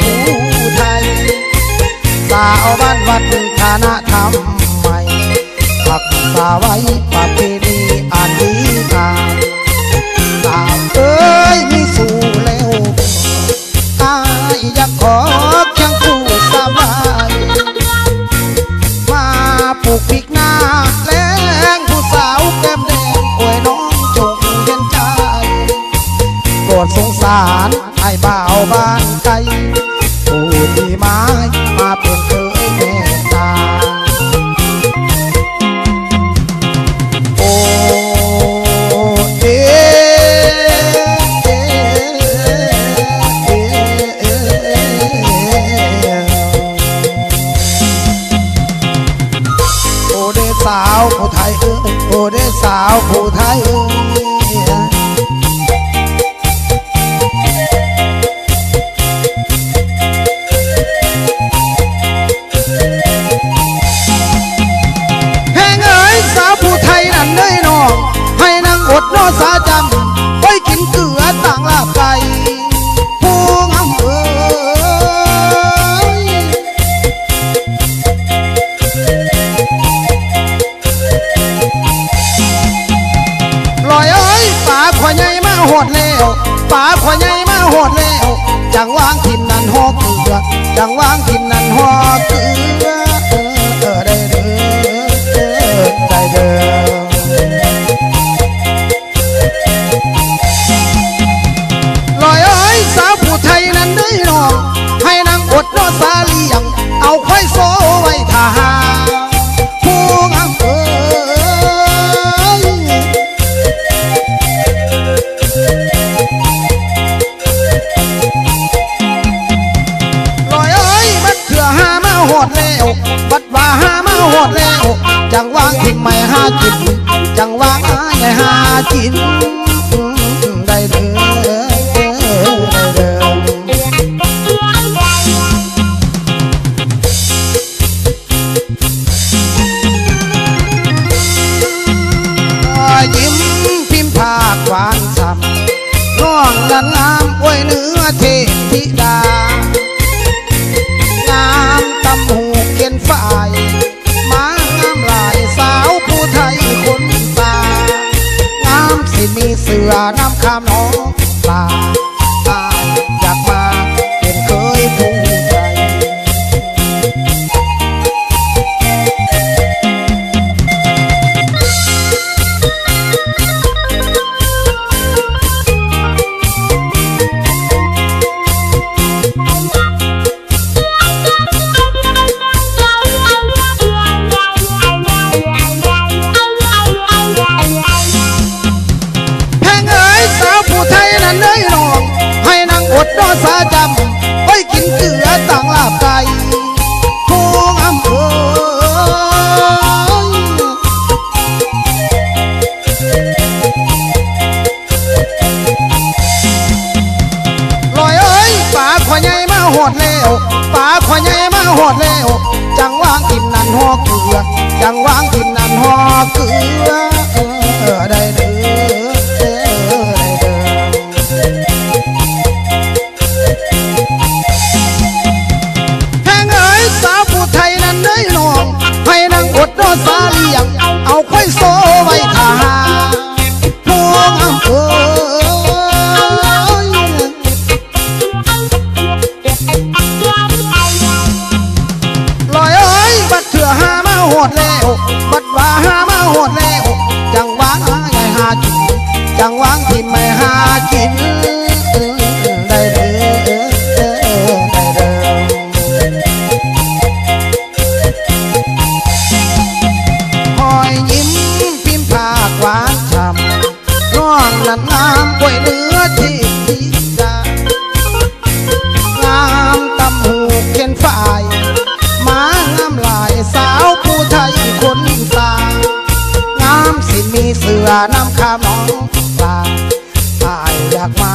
ผู้ไทย สาวบ้านวัดคณะธรรมใหม่รักสาไว้ประเพณีอันดีงามสาวเอ้ยมีสู่แล้วอายอยากขอเคียงผู้สบายมาปลูกพริกหน้าแรงผู้สาวแก้มแดงอวยน้องจงเย็นใจโปรดสงสารไอ้บ่าวบ้านไกล หดแล้วจังวางทิมนั้นหอดเกลือจังวางทิมนั้นหอดเกลือ จังว่ากินไม่หากิน จังว่าไงหากิน สือน้ำข้ามหนองปลา หอดแล้ว จังวางกินนั้นหอเกลือ จังวางกินนั้นหอเกลือ น้ำข้ามน้องปาอายอยากมา